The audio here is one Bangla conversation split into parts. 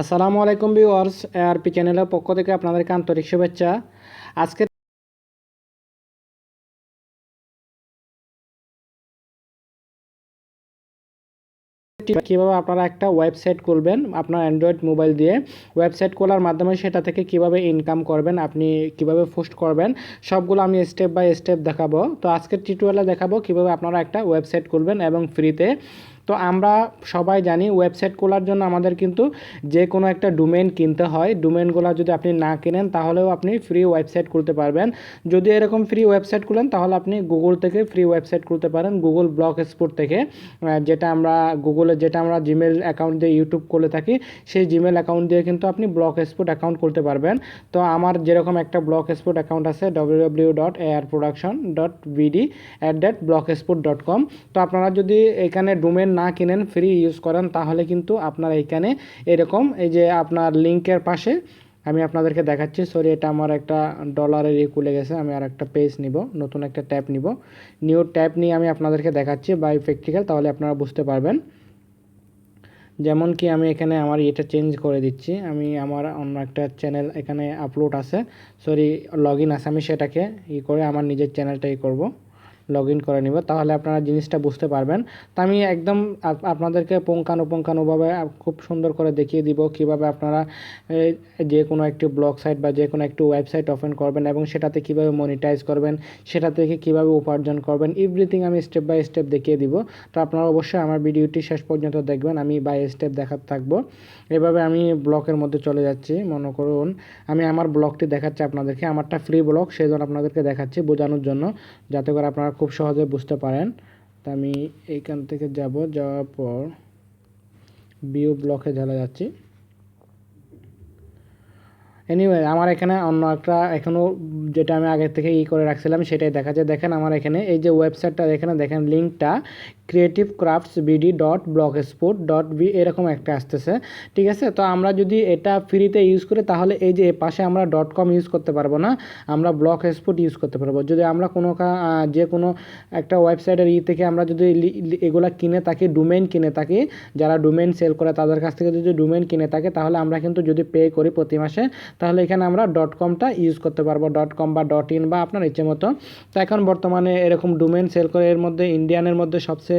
আসসালামু আলাইকুম ভিউয়ার্স এআরপি চ্যানেলের পক্ষ থেকে আপনাদেরকে আন্তরিক শুভেচ্ছা। আজকে কীভাবে আপনারা একটা ওয়েবসাইট খুলবেন, আপনার অ্যান্ড্রয়েড মোবাইল দিয়ে, ওয়েবসাইট খোলার মাধ্যমে সেটা থেকে কীভাবে ইনকাম করবেন, আপনি কীভাবে পোস্ট করবেন, সবগুলো আমি স্টেপ বাই স্টেপ দেখাবো। তো আজকের টিউটোরিয়ালে দেখাবো কীভাবে আপনারা একটা ওয়েবসাইট খুলবেন এবং ফ্রিতে তো আমরা সবাই জানি ওয়েবসাইট খোলার জন্য আমাদের কিন্তু যে কোনো একটা ডোমেন কিনতে হয়। ডোমেনগুলো যদি আপনি না কেনেন, তাহলেও আপনি ফ্রি ওয়েবসাইট খুলতে পারবেন। যদি এরকম ফ্রি ওয়েবসাইট খুলেন, তাহলে আপনি গুগল থেকে ফ্রি ওয়েবসাইট খুলতে পারেন গুগল ব্লক স্পোর্ট থেকে যেটা আমরা গুগলে যেটা আমরা জিমেল অ্যাকাউন্ট দিয়ে ইউটিউব খুলে থাকি, সেই জিমেল অ্যাকাউন্ট দিয়ে কিন্তু আপনি ব্লক স্পোর্ট অ্যাকাউন্ট খুলতে পারবেন। তো আমার যেরকম একটা ব্লক স্পোর্ট অ্যাকাউন্ট আছে W W dot air production dot BD at that blogspot dot com তো আপনারা যদি এখানে ডোমেন না কিনেন ফ্রি ইউজ করেন, তাহলে কিন্তু আপনার এখানে এরকম, এই যে আপনার লিঙ্কের পাশে আমি আপনাদেরকে দেখাচ্ছি। সরি এটা আমার একটা ডলারের ইয়ে খুলে গেছে, আমি আর একটা পেজ নিব, নতুন একটা ট্যাব নিব। নিউ ট্যাব নিয়ে আমি আপনাদেরকে দেখাচ্ছি বাই প্র্যাকটিক্যাল তাহলে আপনারা বুঝতে পারবেন। যেমন কি আমি এখানে আমার এটা চেঞ্জ করে দিচ্ছি, আমি আমার অন্য একটা চ্যানেল এখানে আপলোড আছে। সরি লগ আছে, আমি সেটাকে ই করে আমার নিজের চ্যানেলটা চ্যানেলটাই করব। লগ ইন করে নিব, তাহলে আপনারা জিনিসটা বুঝতে পারবেন। তো আমি একদম আপ- আপনাদেরকে পুঙ্খানুপুঙ্খানুভাবে খুব সুন্দর করে দেখিয়ে দিব কীভাবে আপনারা যে কোনো একটি ব্লগ সাইট বা যে কোনো একটি ওয়েবসাইট ওপেন করবেন এবং সেটাতে কীভাবে মনিটাইজ করবেন, সেটা থেকে কীভাবে উপার্জন করবেন এভরিথিং আমি স্টেপ বাই স্টেপ দেখিয়ে দিব। তো আপনারা অবশ্যই আমার ভিডিওটি শেষ পর্যন্ত দেখবেন, আমি বাই স্টেপ দেখাতে থাকব। এভাবে আমি ব্লকের মধ্যে চলে যাচ্ছি, মনে করুন। আমি আমার ব্লকটি দেখাচ্ছি আপনাদেরকে, আমারটা ফ্রি ব্লক সেই জন্য আপনাদেরকে দেখাচ্ছি বোঝানোর জন্য, যাতে করে আপনারা খুব সহজে বুঝতে পারেন। তো আমি এইখান থেকে যাব, যাওয়ার পর বিউ ব্লকে চলে যাচ্ছি। এনিওয়ে আমার এখানে অন্য একটা এখনও যেটা আমি আগের থেকে ই করে রাখছিলাম, সেটাই দেখা যায়। দেখেন আমার এখানে, এই যে ওয়েবসাইটটা এখানে দেখেন লিঙ্কটা creative crafts BD dot blogspot dot B এরকম একটা আসতেছে। ঠিক আছে? তো আমরা যদি এটা ফ্রিতে ইউজ করি, তাহলে এই যে পাশে আমরা ডট কম ইউজ করতে পারব না, আমরা ব্লক স্পোর্ট ইউজ করতে পারব। যদি আমরা কোনো যে কোনো একটা ওয়েবসাইটের ই থেকে আমরা যদি এগুলা কিনে থাকি ডোমেন কিনে থাকি, যারা ডোমেন সেল করে তাদের কাছ থেকে যদি ডোমেন কিনে থাকে, তাহলে আমরা কিন্তু যদি পে করি প্রতি মাসে, তাহলে এখানে আমরা ডট কমটা ইউজ করতে পারব। ডট কম বা ডট ইন বা আপনার ইচ্ছে মতো। তো এখন বর্তমানে এরকম ডোমেন সেল করে এর মধ্যে ইন্ডিয়ানের মধ্যে সবচেয়ে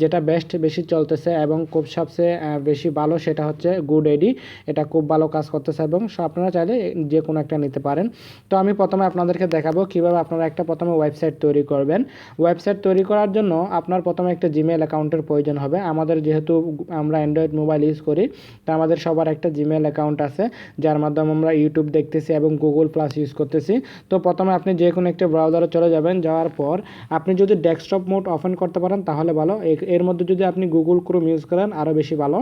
যেটা বেস্ট বেশি চলতেছে এবং খুব সবচেয়ে বেশি ভালো সেটা হচ্ছে গুড এডি এটা খুব ভালো কাজ করতেছে এবং আপনারা চাইলে যে কোনো একটা নিতে পারেন। তো আমি প্রথমে আপনাদেরকে দেখাবো কীভাবে আপনারা একটা প্রথমে ওয়েবসাইট তৈরি করবেন। ওয়েবসাইট তৈরি করার জন্য আপনার প্রথমে একটা জিমেল অ্যাকাউন্টের প্রয়োজন হবে। আমাদের যেহেতু আমরা অ্যান্ড্রয়েড মোবাইল ইউজ করি, তো আমাদের সবার একটা জিমেল অ্যাকাউন্ট আছে, যার মাধ্যমে আমরা ইউটিউব দেখতেছি এবং গুগল প্লাস ইউজ করতেছি। তো প্রথমে আপনি যে কোনো একটা ব্রাউজারে চলে যাবেন, যাওয়ার পর আপনি যদি ডেস্কটপ মোড ওপেন করতে পারেন, তাহলে ভালো। এর মধ্যে যদি আপনি গুগল ক্রোম ইউজ করেন আরও বেশি ভালো।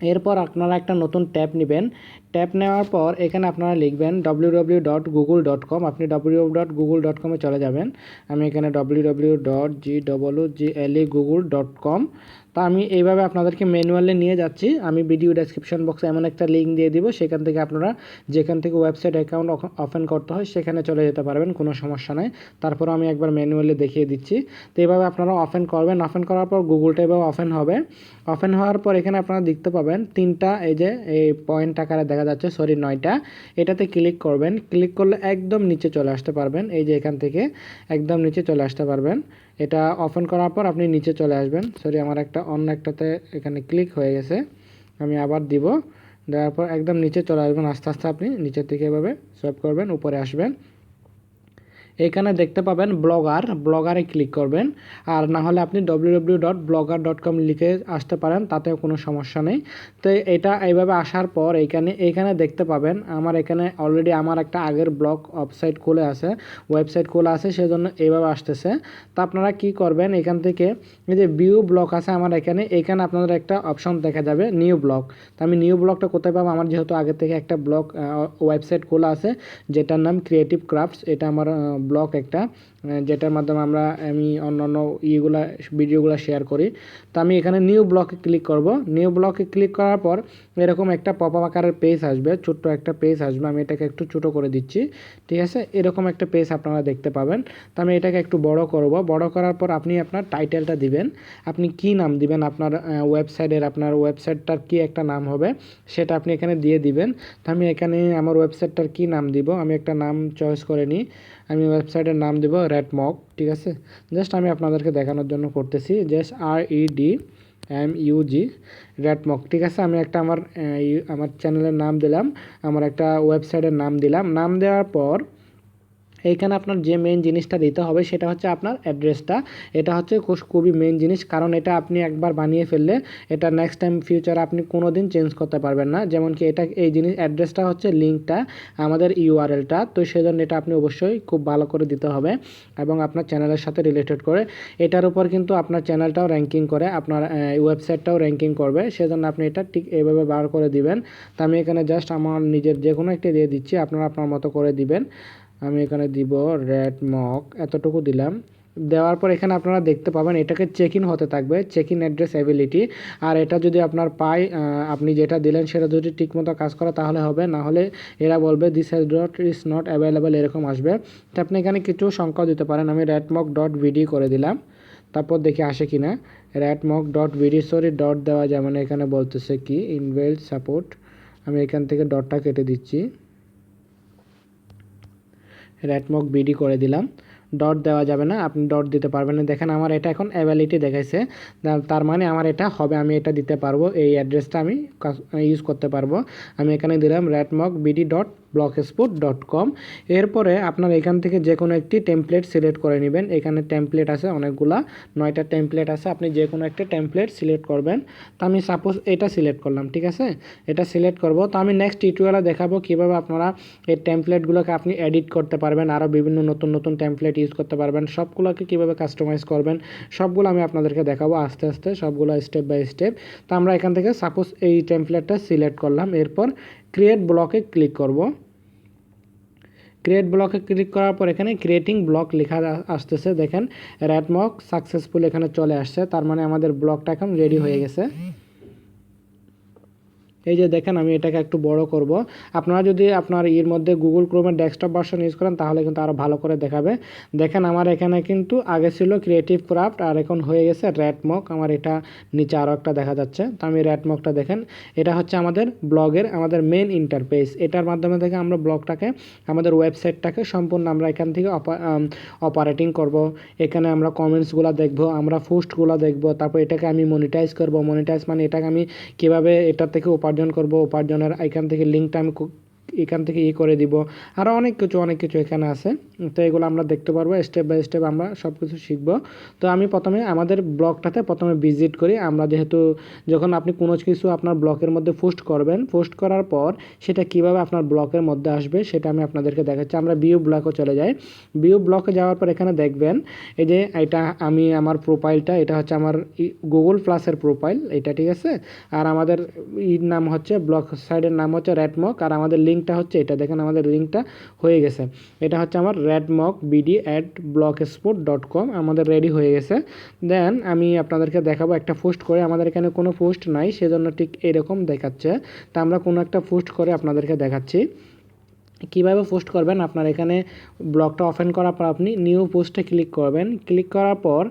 এরপর আপনারা একটা নতুন ট্যাব নেবেন। ট্যাব নেওয়ার পর এখানে আপনারা লিখবেন W W dot Google dot com আপনি ডব্লিউ ডট গুগল ডট কমে চলে যাবেন। আমি এখানে W W dot G W G L E Google dot com তা আমি এইভাবে আপনাদেরকে ম্যানুয়ালে নিয়ে যাচ্ছি। আমি ভিডিও ডেসক্রিপশন বক্সে এমন একটা লিঙ্ক দিয়ে দিব, সেখান থেকে আপনারা যেখান থেকে ওয়েবসাইট অ্যাকাউন্ট ওপেন করতে হয়, সেখানে চলে যেতে পারবেন, কোনো সমস্যা নেই। তারপর আমি একবার ম্যানুয়ালি দেখিয়ে দিচ্ছি। তো এইভাবে আপনারা ওপেন করবেন। ওপেন করার পর গুগলটা এভাবে ওপেন হবে। ওপেন হওয়ার পর এখানে আপনারা দেখতে পাবেন তিনটা, এই যে, এই পয়েন্ট আকারে দেখা যাচ্ছে সরি নয়টা। এটাতে ক্লিক করবেন ক্লিক করলে একদম নিচে চলে আসতে পারবেন। এই যে এখান থেকে একদম নিচে চলে আসতে পারবেন। এটা ওপেন করার পর আপনি নিচে চলে আসবেন। সরি আমার একটা অন্য একটাতে এখানে ক্লিক হয়ে গেছে। আমি আবার দিব। দেওয়ার পর একদম নিচে চলে আসবেন। আস্তে আস্তে আপনি নিচের থেকে এভাবে সোয়াইপ করবেন, উপরে আসবেন। এখানে দেখতে পাবেন ব্লগার, ব্লগারে ক্লিক করবেন। আর না হলে আপনি W dot blogger dot com লিখে আসতে পারেন, তাতেও কোনো সমস্যা নেই। তো এটা এইভাবে আসার পর এইখানে এইখানে দেখতে পাবেন আমার এখানে অলরেডি আমার একটা আগের ব্লগ ওয়েবসাইট খুলে আছে ওয়েবসাইট খোলা আছে, সেজন্য এইভাবে আসতেছে। তো আপনারা কি করবেন, এখান থেকে এই যে ভিউ ব্লক আছে আমার এখানে এখানে আপনাদের একটা অপশন দেখা যাবে নিউ ব্লগ তো আমি নিউ ব্লগটা কোথায় পাবো? আমার যেহেতু আগে থেকে একটা ব্লগ ওয়েবসাইট খোলা আছে, যেটার নাম ক্রিয়েটিভ ক্রাফটস এটা আমার ব্লগ একটা যেটার মাধ্যমে আমরা, আমি অন্য অন্য ইয়েগুলা, ভিডিওগুলো শেয়ার করি। তো আমি এখানে নিউ ব্লকে ক্লিক করব। নিউ ব্লকে ক্লিক করার পর এরকম একটা পপ আকারের পেজ আসবে, ছোট্ট একটা পেজ আসবে, আমি এটাকে একটু ছোটো করে দিচ্ছি, ঠিক আছে? এরকম একটা পেজ আপনারা দেখতে পাবেন। তো আমি এটাকে একটু বড় করব। বড় করার পর আপনি আপনার টাইটেলটা দিবেন। আপনি কি নাম দিবেন? আপনার ওয়েবসাইটের আপনার ওয়েবসাইটটার কি একটা নাম হবে? সেটা আপনি এখানে দিয়ে দিবেন। তো আমি এখানে আমার ওয়েবসাইটটার কি নাম দিব? আমি একটা নাম চয়েস করে নিই। আমি ওয়েবসাইটের নাম দেবো রেডমক ঠিক আছে? জাস্ট আমি আপনাদেরকে দেখানোর জন্য করতেছি just R E D M Yuji redmock ঠিক আছে? আমি একটা আমার আমার চ্যানেলের নাম দিলাম, আমার একটা ওয়েবসাইটের নাম দিলাম, নাম দেওয়ার পর এইখানে আপনার যে মেন জিনিসটা দিতে হবে সেটা হচ্ছে আপনার অ্যাড্রেসটা এটা হচ্ছে খুবই মেন জিনিস, কারণ এটা আপনি একবার বানিয়ে ফেললে এটা নেক্সট টাইম ফিউচারে আপনি কোনো দিন চেঞ্জ করতে পারবেন না। যেমন কি এটা এই জিনিস অ্যাড্রেসটা হচ্ছে লিঙ্কটা আমাদের ইউআরএলটা তো সেজন্য এটা আপনি অবশ্যই খুব ভালো করে দিতে হবে এবং আপনার চ্যানেলের সাথে রিলেটেড করে। এটার উপর কিন্তু আপনার চ্যানেলটাও র্যাঙ্কিং করে, আপনার ওয়েবসাইটটাও র্যাঙ্কিং করবে। সেজন্য আপনি এটা ঠিক এইভাবে বার করে দিবেন। তো আমি এখানে জাস্ট আমার নিজের যে কোনো একটি দিয়ে দিচ্ছি, আপনারা আপনার মতো করে দিবেন। আমি এখানে দিব রেড মক এতটুকু দিলাম। দেওয়ার পর এখানে আপনারা দেখতে পাবেন, এটাকে চেক ইন হতে থাকবে চেক ইন অ্যাড্রেস অ্যাবিলিটি আর এটা যদি আপনার পায় আপনি যেটা দিলেন, সেটা যদি ঠিকমতো কাজ করে, তাহলে হবে। না হলে এরা বলবে this has dot is not available এরকম আসবে। তো আপনি এখানে কিছু সংখ্যাও দিতে পারেন। আমি রেডমক ডট ভিডি করে দিলাম। তারপর দেখি আসে কি না redmock dot BD sorry dot দেওয়া যায় মানে এখানে বলতেছে কি ইনভেল সাপোর্ট আমি এখান থেকে ডটটা কেটে দিচ্ছি। রেটমক বিডি করে দিলাম। ডট দেওয়া যাবে না, আপনি ডট দিতে পারবেন না। দেখেন আমার এটা এখন অ্যাভেলিটি দেখাইছে। তার মানে আমার এটা হবে, আমি এটা দিতে পারব, এই অ্যাড্রেসটা আমি ইউজ করতে পারব। আমি এখানে দিলাম redmock BD dot blogspot dot com এরপরে আপনার এখান থেকে যে কোনো একটি টেমপ্লেট সিলেক্ট করে নেবেন। এখানে টেমপ্লেট আছে, অনেকগুলা। নয়টা টেমপ্লেট আছে, আপনি যে কোনো একটা টেমপ্লেট সিলেক্ট করবেন। তো আমি সাপোজ এটা সিলেক্ট করলাম, ঠিক আছে? এটা সিলেক্ট করব। তো আমি নেক্সট টিউটোরিয়ালে দেখাবো কীভাবে আপনারা এই টেমপ্লেটগুলোকে আপনি এডিট করতে পারবেন আরও বিভিন্ন নতুন নতুন টেমপ্লেট ইউজ করতে পারবেন, সবগুলোকে কীভাবে কাস্টমাইজ করবেন, সবগুলো আমি আপনাদেরকে দেখাবো আস্তে আস্তে, সবগুলো স্টেপ বাই স্টেপ তো আমরা এখান থেকে সাপোজ এই টেমপ্লেটটা সিলেক্ট করলাম। এরপর ক্রিয়েট ব্লকে ক্লিক করব। ক্রিয়েট ব্লকে ক্লিক করার পর এখানে ক্রিয়েটিং ব্লক লেখা আসতেছে। দেখেন র্যাটমক সাকসেসফুল এখানে চলে আসছে। তার মানে আমাদের ব্লকটা এখন রেডি হয়ে গেছে। এই যে দেখেন, আমি এটাকে একটু বড় করব। আপনারা যদি আপনার এর মধ্যে গুগল ক্রোমের ডেস্কটপ ভার্সন ইউজ করেন, তাহলে কিন্তু আরও ভালো করে দেখাবে। দেখেন, আমার এখানে কিন্তু আগে ছিল ক্রিয়েটিভ ক্রাফট আর এখন হয়ে গেছে র্যাটমক আমার এটা নিচে আরও একটা দেখা যাচ্ছে। তো আমি র্যাটমকটা দেখেন, এটা হচ্ছে আমাদের ব্লগের আমাদের মেন ইন্টারপেস এটার মাধ্যমে থেকে আমরা ব্লগটাকে আমাদের ওয়েবসাইটটাকে সম্পূর্ণ আমরা এখান থেকে অপারেটিং করব। এখানে আমরা কমেন্টসগুলো দেখব, আমরা পোস্টগুলো দেখব, তারপর এটাকে আমি মনিটাইজ করব। মনিটাইজ মানে এটাকে আমি কীভাবে এটার থেকে উপার্জন করব উপার্জনের এখান থেকে লিঙ্কটা আমি এখান থেকে ই করে দিব। আরও অনেক কিছু অনেক কিছু এখানে আছে। তো এগুলো আমরা দেখতে পারব স্টেপ বাই স্টেপ আমরা সব কিছু শিখব। তো আমি প্রথমে আমাদের ব্লগটাতে প্রথমে ভিজিট করি। আমরা যেহেতু যখন আপনি কোনো কিছু আপনার ব্লকের মধ্যে পোস্ট করবেন পোস্ট করার পর সেটা কীভাবে আপনার ব্লকের মধ্যে আসবে সেটা আমি আপনাদেরকে দেখাচ্ছি। আমরা বিউ ব্লকে চলে যাই। বিউ ব্লকে যাওয়ার পর এখানে দেখবেন, এই যে এটা আমি আমার প্রোফাইলটা এটা হচ্ছে আমার গুগল প্লাসের প্রোফাইল এটা ঠিক আছে? আর আমাদের ইর নাম হচ্ছে ব্লক সাইডের নাম হচ্ছে র্যাটমক আর আমাদের লিঙ্ক লিঙ্কটা হচ্ছে এটা। দেখেন আমাদের লিঙ্কটা হয়ে গেছে। এটা হচ্ছে আমার redmock BD at blogspot dot com আমাদের রেডি হয়ে গেছে। দেন আমি আপনাদেরকে দেখাবো একটা পোস্ট করে। আমাদের এখানে কোনো পোস্ট নাই, সেজন্য ঠিক এরকম দেখাচ্ছে। তা আমরা কোনো একটা পোস্ট করে আপনাদেরকে দেখাচ্ছি। কীভাবে পোস্ট করবেন? আপনার এখানে ব্লগটা ওপেন করার পর আপনি নিউ পোস্টে ক্লিক করবেন। ক্লিক করার পর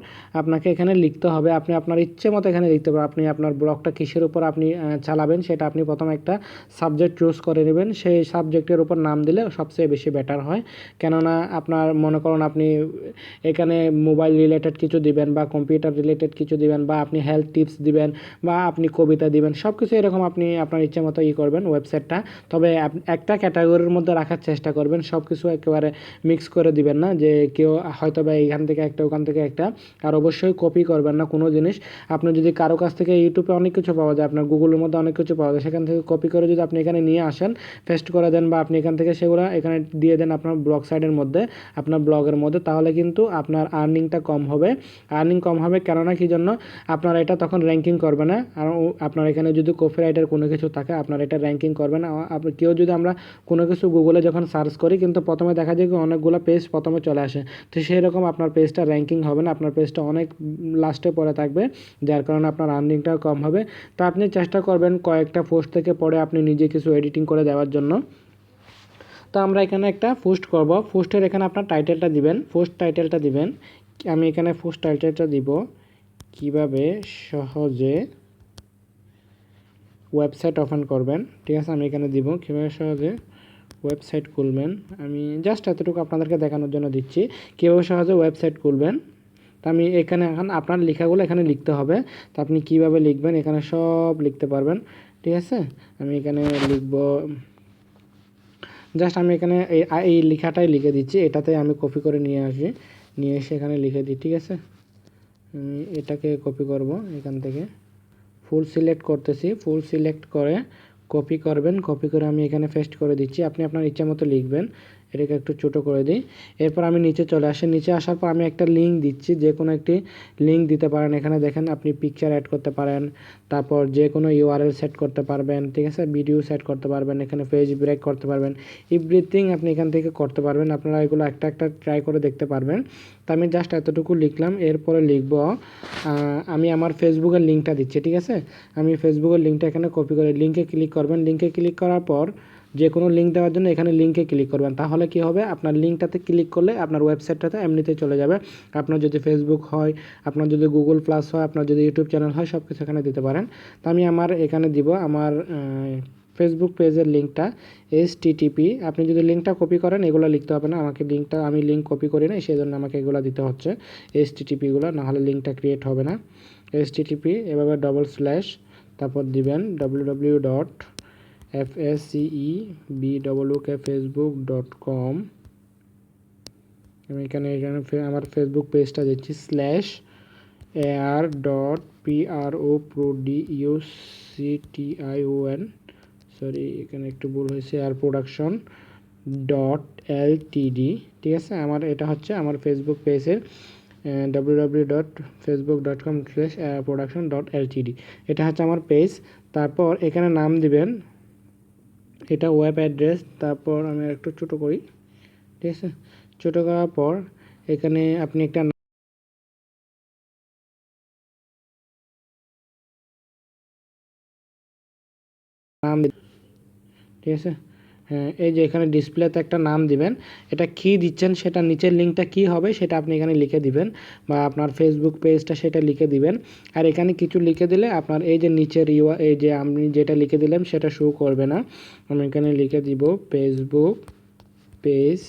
আপনাকে এখানে লিখতে হবে, আপনি আপনার ইচ্ছে মতো এখানে লিখতে পারেন। আপনি আপনার ব্লগটা কিসের উপর আপনি চালাবেন সেটা আপনি প্রথম একটা সাবজেক্ট চুজ করে নেবেন। সেই সাবজেক্টের উপর নাম দিলে সবচেয়ে বেশি বেটার হয়। কেননা আপনার মনে করুন আপনি এখানে মোবাইল রিলেটেড কিছু দিবেন বা কম্পিউটার রিলেটেড কিছু দিবেন বা আপনি হেলথ টিপস দিবেন বা আপনি কবিতা দিবেন সব কিছু এরকম আপনি আপনার ইচ্ছে মতো ই করবেন ওয়েবসাইটটা তবে একটা ক্যাটাগরির মধ্যে রাখার চেষ্টা করবেন। সব কিছু একেবারে মিক্স করে দিবেন না, যে কেউ হয়তো বা এইখান থেকে একটা, ওখান থেকে একটা। আর অবশ্যই কপি করবেন না কোনো জিনিস। আপনি যদি কারও কাছ থেকে ইউটিউবে অনেক কিছু পাওয়া যায়, আপনার গুগলের মধ্যে অনেক কিছু পাওয়া যায়, সেখান থেকে কপি করে যদি আপনি এখানে নিয়ে আসেন পেস্ট করে দেন বা আপনি এখান থেকে সেগুলো এখানে দিয়ে দেন আপনার ব্লগ সাইডের মধ্যে, আপনার ব্লগের মধ্যে, তাহলে কিন্তু আপনার আর্নিংটা কম হবে। আর্নিং কম হবে কেননা কি জন্য? আপনার এটা তখন র্যাঙ্কিং করবে না। আর আপনার এখানে যদি কপিরাইটের কোনো কিছু থাকে, আপনার এটা র্যাঙ্কিং করবে না কেউ যদি আমরা কোনো কিছু গুগল গুগলে যখন সার্চ করি, কিন্তু প্রথমে দেখা যায় কি অনেকগুলো পেজ প্রথমে চলে আসে। তো সেই রকম আপনার পেজটা র্যাঙ্কিং হবে না, আপনার পেজটা অনেক লাস্টে পরে থাকবে, যার কারণে আপনার আর্নিংটাও কম হবে। তো আপনি চেষ্টা করবেন কয়েকটা পোস্ট থেকে পরে আপনি নিজে কিছু এডিটিং করে দেওয়ার জন্য। তো আমরা এখানে একটা পোস্ট করব। পোস্টের এখানে আপনার টাইটেলটা দিবেন। পোস্ট টাইটেলটা দিবেন। আমি এখানে পোস্ট টাইটেলটা দিব। কীভাবে সহজে ওয়েবসাইট ওপেন করবেন? ঠিক আছে, আমি এখানে দিব। কীভাবে সহজে ওয়েবসাইট খুলবেন। আমি জাস্ট এতটুকু আপনাদেরকে দেখানোর জন্য দিচ্ছি। কীভাবে সহজে ওয়েবসাইট খুলবেন? তো আমি এখানে এখন আপনার লেখাগুলো এখানে লিখতে হবে। তো আপনি কীভাবে লিখবেন এখানে সব লিখতে পারবেন। ঠিক আছে? আমি এখানে লিখব জাস্ট আমি এখানে এই লেখাটাই লিখে দিচ্ছি। এটাতে আমি কপি করে নিয়ে আসি। নিয়ে এসে এখানে লিখে দিই, ঠিক আছে? আমি এটাকে কপি করব এখান থেকে। ফুল সিলেক্ট করতেছি। ফুল সিলেক্ট করে কপি করবেন কপি করে আমি এখানে পেস্ট করে দিচ্ছি। আপনি আপনার ইচ্ছা মতো লিখবেন। এটাকে একটু ছোটো করে দিই। এরপর আমি নিচে চলে আসি। নিচে আসার পর আমি একটা লিঙ্ক দিচ্ছি। যে কোনো একটি লিঙ্ক দিতে পারেন। এখানে দেখেন আপনি পিকচার অ্যাড করতে পারেন। তারপর যে কোনো ইউআরএল সেট করতে পারবেন। ঠিক আছে? ভিডিও সেট করতে পারবেন। এখানে পেজ ব্রেক করতে পারবেন। এভরিথিং আপনি এখান থেকে করতে পারবেন। আপনারা এগুলো একটা একটা ট্রাই করে দেখতে পারবেন। তো আমি জাস্ট এতটুকু লিখলাম। এরপরে লিখব আমি আমার ফেসবুকের লিঙ্কটা দিচ্ছি। ঠিক আছে? আমি ফেসবুকের লিঙ্কটা এখানে কপি করে লিঙ্কে ক্লিক করবেন। লিঙ্কে ক্লিক করার পর যে কোনো লিঙ্ক দেওয়ার জন্য এখানে লিঙ্কে ক্লিক করবেন। তাহলে কি হবে? আপনার লিঙ্কটাতে ক্লিক করলে আপনার ওয়েবসাইটটাতে এমনিতেই চলে যাবে। আপনার যদি ফেসবুক হয়, আপনার যদি গুগল প্লাস হয়, আপনার যদি ইউটিউব চ্যানেল হয় সব কিছু এখানে দিতে পারেন। তো আমি আমার এখানে দিব আমার ফেসবুক পেজের লিঙ্কটা এস টিটিপি আপনি যদি লিঙ্কটা কপি করেন, এগুলো লিখতে হবে না। আমাকে লিঙ্কটা আমি লিঙ্ক কপি করি না সেই জন্য আমাকে এগুলো দিতে হচ্ছে। এস টিটিপিগুলো নাহলে লিঙ্কটা ক্রিয়েট হবে না। এস টিটিপি এভাবে ডবল স্ল্যাশ তারপর দিবেন W W dot F S C B W K Facebook dot com আমি এখানে এখানে আমার ফেসবুক পেজটা দিচ্ছি slash A R dot P R O pro D U C T I O N sorry এখানে একটু ভুল হয়েছে, আর production dot L T D ঠিক আছে? আমার এটা হচ্ছে আমার ফেসবুক পেজের W W dot Facebook dot com slash production dot L T D এটা হচ্ছে আমার পেজ তারপর এখানে নাম দিবেন এটা ওয়েব অ্যাড্রেস তারপর আমি একটু ছোটো করি, ঠিক আছে? ছোটো করার পর এখানে আপনি একটা নাম ঠিক আছে? হ্যাঁ এই যে এখানে ডিসপ্লেতে একটা নাম দিবেন, এটা কি দিচ্ছেন, সেটা নিচের লিঙ্কটা কি হবে সেটা আপনি এখানে লিখে দিবেন বা আপনার ফেসবুক পেজটা সেটা লিখে দিবেন। আর এখানে কিছু লিখে দিলে আপনার এই যে নিচের ইউয়া এই যে আপনি যেটা লিখে দিলেন সেটা শো করবে না। আমি এখানে লিখে দিব ফেসবুক পেজ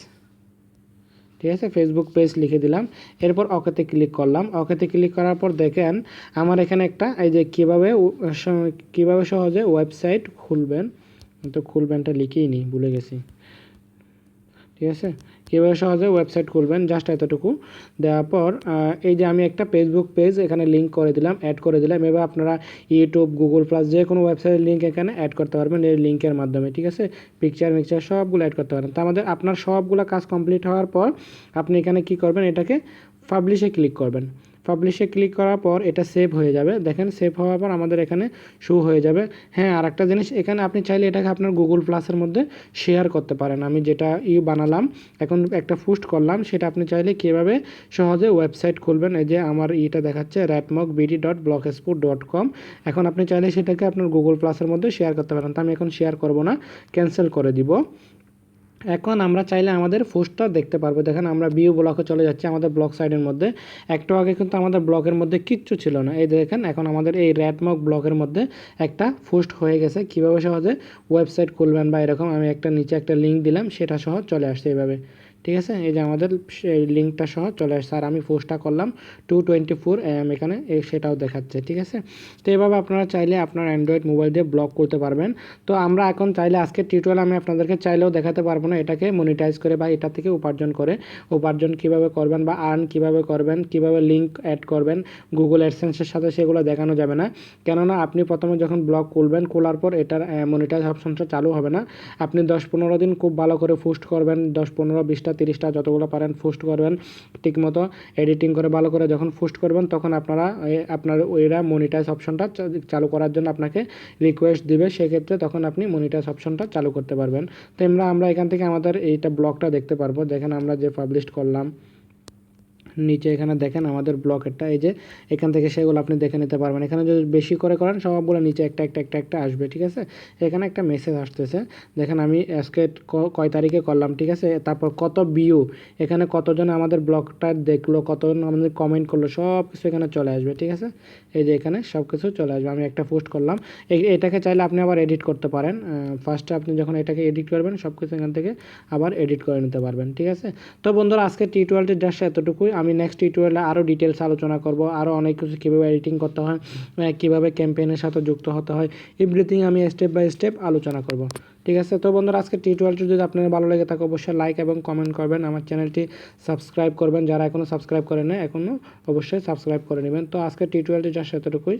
ঠিক আছে? ফেসবুক পেজ লিখে দিলাম। এরপর অকেতে ক্লিক করলাম। অকেতে ক্লিক করার পর দেখেন, আমার এখানে একটা, এই যে কীভাবে কীভাবে সহজে ওয়েবসাইট খুলবেন। তো খুলবেনটা লিখেই নিই ভুলে গেছি। ঠিক আছে? কীভাবে সহজে ওয়েবসাইট খুলবেন জাস্ট এতটুকু। দেওয়ার পর এই যে আমি একটা ফেসবুক পেজ এখানে লিঙ্ক করে দিলাম অ্যাড করে দিলাম। এবার আপনারা ইউটিউব গুগল প্লাস যে কোনো ওয়েবসাইটের লিঙ্ক এখানে অ্যাড করতে পারবেন, এই লিঙ্কের মাধ্যমে, ঠিক আছে? পিকচার মিকচার সবগুলো অ্যাড করতে পারেন। তো আমাদের, আপনার সবগুলো কাজ কমপ্লিট হওয়ার পর, আপনি এখানে কি করবেন? এটাকে পাবলিশে ক্লিক করবেন। পাবলিশে ক্লিক করার পর এটা সেভ হয়ে যাবে। দেখেন সেভ হওয়ার পর আমাদের এখানে শো হয়ে যাবে। হ্যাঁ আর একটা জিনিস, এখানে আপনি চাইলে এটাকে আপনার গুগল প্লাসের মধ্যে শেয়ার করতে পারেন। আমি যেটা ই বানালাম, এখন একটা পোস্ট করলাম, সেটা আপনি চাইলে কীভাবে সহজে ওয়েবসাইট খুলবেন? এই যে আমার ইটা দেখাচ্ছে redmock BD dot blog blogspot dot com এখন আপনি চাইলে সেটাকে আপনার গুগল প্লাসের মধ্যে শেয়ার করতে পারেন। তো আমি এখন শেয়ার করব না ক্যান্সেল করে দিব। এখন আমরা চাইলে আমাদের পোস্টটা দেখতে পারব। দেখেন আমরা বিউ ব্লকে চলে যাচ্ছি আমাদের ব্লক সাইডের মধ্যে। একটু আগে কিন্তু আমাদের ব্লকের মধ্যে কিচ্ছু ছিল না। এই দেখেন, এখন আমাদের এই র্যাডমক ব্লকের মধ্যে একটা পোস্ট হয়ে গেছে। কীভাবে সহজে ওয়েবসাইট খুলবেন বা এরকম আমি একটা নিচে একটা লিঙ্ক দিলাম, সেটা সহ চলে আসছে এইভাবে। ঠিক আছে? এই যে আমাদের লিঙ্কটা সহ চলে আসছে। আর আমি পোস্টটা করলাম টু টোয়েন্টি ফোর এম এখানে সেটাও দেখাচ্ছে, ঠিক আছে? তো এভাবে আপনারা চাইলে আপনার অ্যান্ড্রয়েড মোবাইল দিয়ে ব্লক করতে পারবেন। তো আমরা এখন চাইলে আজকে টিউটোরিয়াল আমি আপনাদেরকে চাইলেও দেখাতে পারব না, এটাকে মনিটাইজ করে বা এটা থেকে উপার্জন করে। উপার্জন কীভাবে করবেন বা আর্ন কীভাবে করবেন, কীভাবে লিঙ্ক অ্যাড করবেন গুগল অ্যাডসেন্সের সাথে সেগুলো দেখানো যাবে না। কেননা আপনি প্রথমে যখন ব্লগ খুলবেন, খোলার পর এটার মনিটাইজ অপশনটা চালু হবে না। আপনি দশ পনেরো দিন খুব ভালো করে পোস্ট করবেন, দশ পনেরো, বিশটা পঁচিশটা তিরিশটা যতগুলো পারেন পোস্ট করবেন ঠিকমতো এডিটিং করে ভালো করে যখন পোস্ট করবেন তখন আপনারা আপনার ওইরা মনিটাইজ অপশনটা চালু করার জন্য আপনাকে রিকোয়েস্ট দিবে। সেক্ষেত্রে তখন আপনি মনিটাইজ অপশনটা চালু করতে পারবেন। তো আমরা আমরা এখান থেকে আমাদের এইটা ব্লগটা দেখতে পারব। যেখানে আমরা যে পাবলিশ করলাম নিচে এখানে দেখেন আমাদের ব্লকেরটা, এই যে এখান থেকে সেগুলো আপনি দেখে নিতে পারবেন। এখানে যদি বেশি করে করেন, সবগুলো নিচে একটা একটা একটা একটা আসবে, ঠিক আছে? এখানে একটা মেসেজ আসতেছে। দেখেন আমি আজকে কয় তারিখে করলাম, ঠিক আছে? তারপর কত ভিউ এখানে কতজন আমাদের ব্লগটা দেখল, কতজন আমাদের কমেন্ট করল সব কিছু এখানে চলে আসবে, ঠিক আছে? এই যে এখানে সব কিছু চলে আসবে। আমি একটা পোস্ট করলাম। এটাকে চাইলে আপনি আবার এডিট করতে পারেন। ফার্স্টে আপনি যখন এটাকে এডিট করবেন সব কিছু এখান থেকে আবার এডিট করে নিতে পারবেন, ঠিক আছে? তো বন্ধুরা আজকে টি টুয়েলভটির জাস্ট এতটুকুই। আমি নেক্সট টিউটোরিয়ালে আরও ডিটেলস আলোচনা করব আরও অনেক কিছু কীভাবে এডিটিং করতে হয় কীভাবে ক্যাম্পেইনের সাথে যুক্ত হতে হয় এভরিথিং আমি স্টেপ বাই স্টেপ আলোচনা করব। ঠিক আছে? তো বন্ধুরা আজকে টিউটোরিয়ালটি যদি আপনার ভালো লাগে থাকে, অবশ্যই লাইক এবং কমেন্ট করবেন। আমার চ্যানেলটি সাবস্ক্রাইব করবেন। যারা এখনও সাবস্ক্রাইব করে না এখনও অবশ্যই সাবস্ক্রাইব করে নেবেন। তো আজকে টিউটোরিয়ালটি যার জাস্ট এতটুকুই।